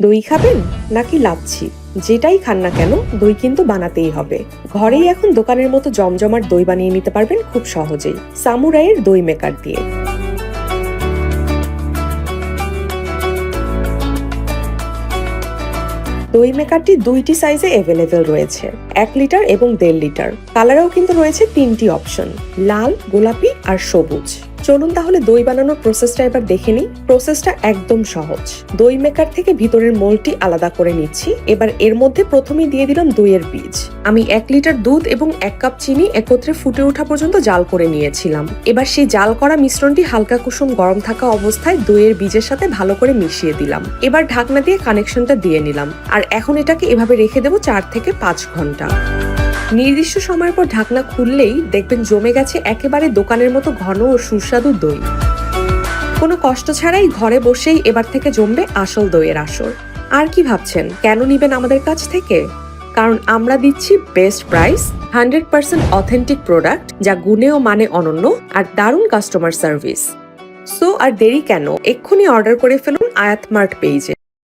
দই খাবেন নাকি লাচ্ছি? যেটাই খান না কেন, দই কিন্তু বানাতেই হবে। ঘরেই এখন দোকানের মতো জমজমাট দই বানিয়ে নিতে পারবেন খুব সহজেই। সামুরাইয়ের দই মেকার দিয়ে। দই মেকারটি দুইটি সাইজে অ্যাভেলেবেল রয়েছে, এক লিটার এবং দেড় লিটার কালারেও কিন্তু রয়েছে তিনটি অপশন লাল, গোলাপি আর সবুজ। চলুন তাহলে দই বানানোর প্রসেসটা এবার দেখে নিই। প্রসেসটা একদম সহজ। দই মেকার থেকে ভিতরের মোলটি আলাদা করে নিচ্ছি। এবার এর মধ্যে প্রথমেই দিয়ে দিলাম দইয়ের বীজ। আমি এক লিটার দুধ এবং এক কাপ চিনি একত্রে ফুটে ওঠা পর্যন্ত জাল করে নিয়েছিলাম। এবার সেই জাল করা মিশ্রণটি হালকা কুসুম গরম থাকা অবস্থায় দইয়ের বীজের সাথে ভালো করে মিশিয়ে দিলাম। এবার ঢাকনা দিয়ে কানেকশনটা দিয়ে নিলাম। আর এখন এটাকে এভাবে রেখে দেবো চার থেকে পাঁচ ঘণ্টা। নির্দিষ্ট সময়ের পর ঢাকনা খুললেই দেখবেন জমে গেছে একেবারে দোকানের মতো ঘন ও সুস্বাদু দই। কোনো কষ্ট ছাড়াই ঘরে বসেই এবার থেকে জমবে আসল দইয়ের আসর। আর কি ভাবছেন? কেন নিবেন আমাদের কাছ থেকে? কারণ আমরা দিচ্ছি best price hundred percent authentic product যা গুণে ও মানে অনন্য আর দারুণ কাস্টমার সার্ভিস সো আর দেরি কেন? এক্ষুনি অর্ডার করে ফেলুন আয়াত মার্ট